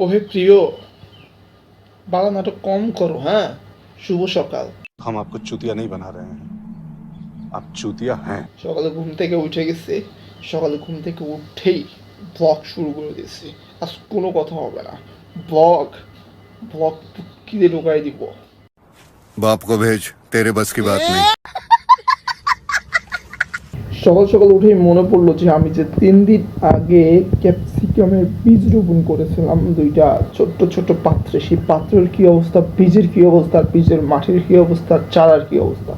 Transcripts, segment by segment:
ওহে প্রিয় বালা নাটক কম করো হ্যাঁ শুভ সকাল हम आपको चूतिया नहीं बना रहे हैं आप चूतिया हैं সকালে ঘুম থেকে উঠে গেছে সকালে ঘুম থেকে উঠেই ব্লগ শুরু করে দিয়েছি আজ কোনো কথা হবে না ব্লগ ব্লগ কিনে ঢোকাই দিব बाप को भेज तेरे बस की बात नहीं সকাল সকাল উঠেই মনে পড়লো যে আমি যে তিন দিন আগে ক্যাপসিকামের বীজ রোপণ করেছিলাম দুইটা ছোট্ট ছোট্ট পাত্রে। সেই পাত্রের কি অবস্থা? বীজের কি অবস্থা? বীজের মাটির কি অবস্থা? চারার কি অবস্থা?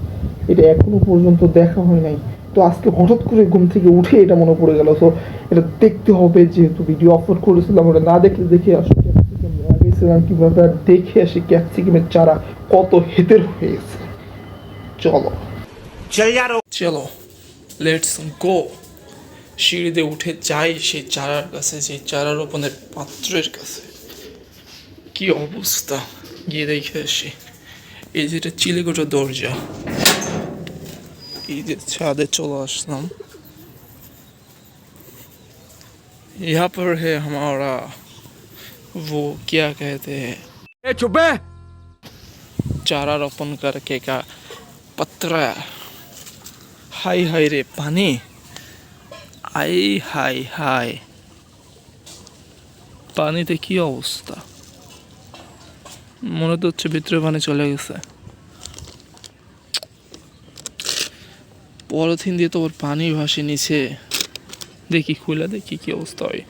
এটা এখনও পর্যন্ত দেখা হয় নাই। তো আজকে হঠাৎ করে ঘুম থেকে উঠে এটা মনে পড়ে গেল। তো এটা দেখতে হবে যেহেতু ভিডিও আপলোড করেছিলাম ওটা না দেখলে দেখে আসলে ক্যাপসিকাম লাগিয়েছিলাম কীভাবে আর দেখে আসি ক্যাপসিকামের চারা কত হেতের হয়ে গেছে চলো চলো লেটস গো সিঁড়িতে উঠে যাই সেই চারার কাছে সেই চারা রোপণের পাত্রের কাছে কি অবস্থা গিয়ে দেখে আসি এই যেটা চিলেকোটা দরজা এই যে ছাদে চলে আসলাম यहाँ पर है हमारा वो क्या कहते हैं चारा रोपण करके का पत्रा হাই হাই রে পানি আই হাই হাই। পানিতে কি অবস্থা? মনে তো হচ্ছে ভিতরে পানি চলে গেছে। পলিথিন দিয়ে তো ওর পানি ভাসে নিচে। দেখি, খুলে দেখি কি অবস্থা হয়।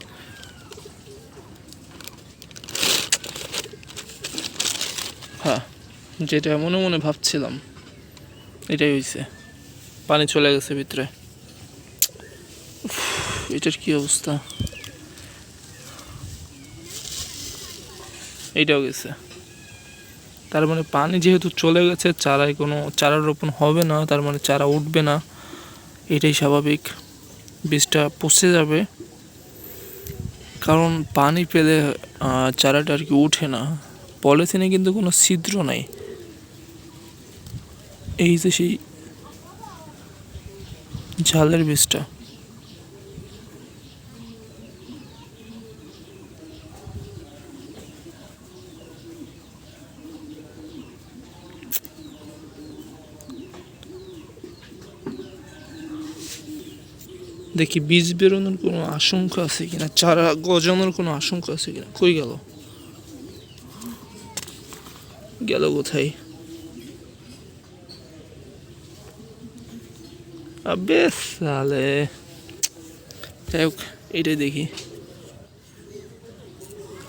হ্যাঁ যেটা মনে মনে ভাবছিলাম, এটাই হয়েছে পানি চলে গেছে ভিতরে। এটার কি অবস্থা? এইটাও গেছে। তার মানে পানি যেহেতু চলে গেছে, চারায় কোনো, চারা রোপণ হবে না, তার মানে চারা উঠবে না। এটাই স্বাভাবিক। বীজটা পচে যাবে। কারণ পানি পেলে চারাটা আর কি উঠে না। পলিথিনে কিন্তু কোনো ছিদ্র নাই। এই যে সেই ঝালের বীজটা। দেখি বীজ বেরোনোর কোনো আশঙ্কা আছে কিনা, চারা গজানোর কোনো আশঙ্কা আছে কিনা? কই গেল? গেল কোথায়? আবে সালে। যাই হোক এইটাই দেখি।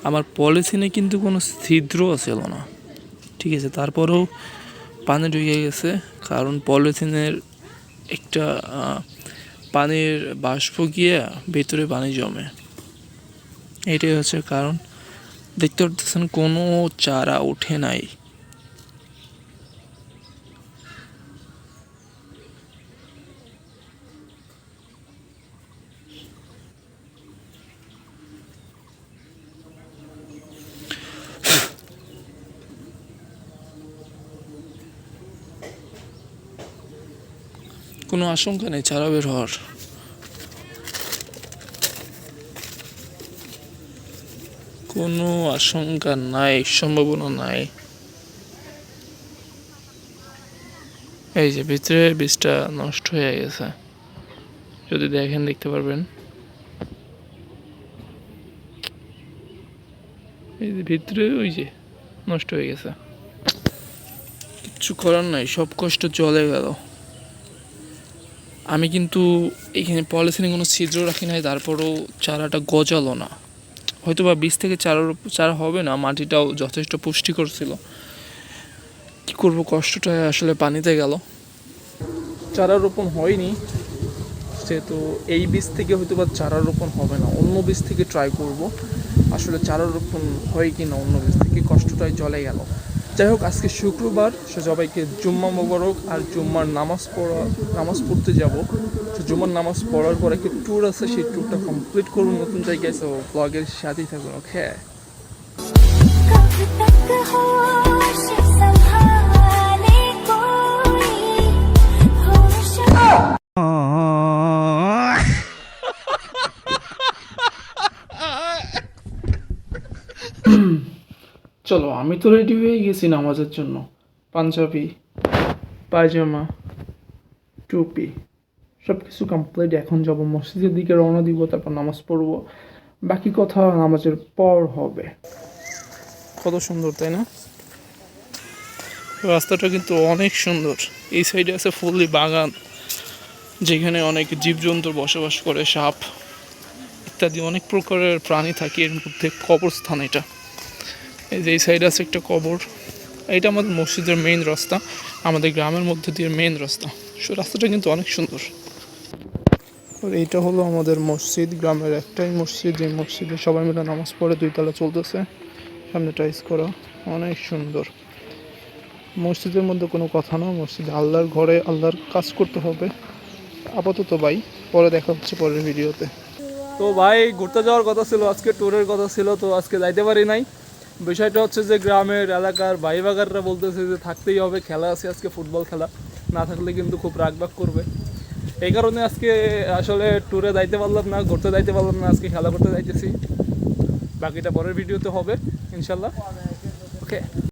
আমার পলিথিনে কিন্তু কোনো ছিদ্র ছিল না। ঠিক আছে, তারপরেও পানি ঢুকে গেছে, কারণ পলিথিনের একটা পানির বাষ্প গিয়ে ভেতরে পানি জমে। এটাই হচ্ছে কারণ। দেখতে পারতেছেন কোনো চারা ওঠে নাই। কোনো আশঙ্কা নেই, চারা বের হওয়ার। কোনো আশঙ্কা নাই, সম্ভাবনা নাই। এই যে ভিতরে বীজটা নষ্ট হয়ে গেছে। যদি দেখেন, দেখতে পারবেন। এই যে ভিতরে ওই যে নষ্ট হয়ে গেছে। কিচ্ছু করার নাই, সব কষ্ট চলে গেল। আমি কিন্তু এখানে পলিথিনে কোনো ছিদ্র রাখি নাই, তারপরেও চারাটা গজালো না। হয়তো বা বীজ থেকে চারার চারা হবে না, মাটিটাও যথেষ্ট পুষ্টিকর ছিল। কী করব, কষ্টটা আসলে পানিতে গেল। চারা রোপণ হয়নি সেহেতু এই বীজ থেকে হয়তো বা চারা রোপণ হবে না, অন্য বীজ থেকে ট্রাই করব। আসলে চারা রোপণ হয় কি না অন্য বীজ থেকে কষ্টটাই চলে গেল। যাই হোক, আজকে শুক্রবার, সে সবাইকে জুম্মা মোবারক আর জুম্মার নামাজ পড়া, নামাজ পড়তে যাব। তো জুম্মার নামাজ পড়ার পর একটা ট্যুর আছে, সেই ট্যুরটা কমপ্লিট করুন নতুন জায়গায় যাব ব্লগের সাথেই থাকুন ওকে চলো, আমি তো রেডি হয়ে গেছি নামাজের জন্য। পাঞ্জাবি, পায়জামা, টুপি সব কিছু কমপ্লিট এখন যাব মসজিদের দিকে রওনা দিব, তারপর নামাজ পড়ব। বাকি কথা নামাজের পর হবে। কত সুন্দর, তাই না? রাস্তাটা কিন্তু অনেক সুন্দর। এই সাইডে আছে ফুললি বাগান, যেখানে অনেক জীবজন্তুর বসবাস করে, সাপ ইত্যাদি অনেক প্রকারের প্রাণী থাকে। এর মধ্যে কবরস্থান এটা। এই যে এই সাইডে আছে একটা কবর। এটা আমাদের মসজিদের মেইন রাস্তা আমাদের গ্রামের মধ্যে দিয়ে মেইন রাস্তা। সো রাস্তাটা কিন্তু অনেক সুন্দর। আর এইটা হলো আমাদের মসজিদ গ্রামের একটাই মসজিদ। যে মসজিদে সবাই মিলে নামাজ পড়ে দুই তলা চলতেছে। সামনে টাইস করা অনেক সুন্দর। মসজিদের মধ্যে কোনো কথা না মসজিদে আল্লাহর ঘরে আল্লাহর কাজ করতে হবে। আপাতত ভাই পরে দেখা হচ্ছে পরের ভিডিওতে। তো ভাই ঘুরতে যাওয়ার কথা ছিল আজকে ট্যুরের কথা ছিল তো আজকে যাইতে পারি নাই। বিষয়টা হচ্ছে যে গ্রামের এলাকার বাইবাগাররা বলতেছে যে থাকতেই হবে, খেলা আছে আজকে, ফুটবল খেলা। না থাকলে কিন্তু খুব রাগবাগ করবে। এই কারণে আজকে আসলে ট্যুরে যাইতে পারলাম না, ঘুরতে যাইতে পারলাম না, আজকে খেলা করতে যাইতেছি। বাকিটা পরের ভিডিওতে হবে, ইনশাল্লাহ। ওকে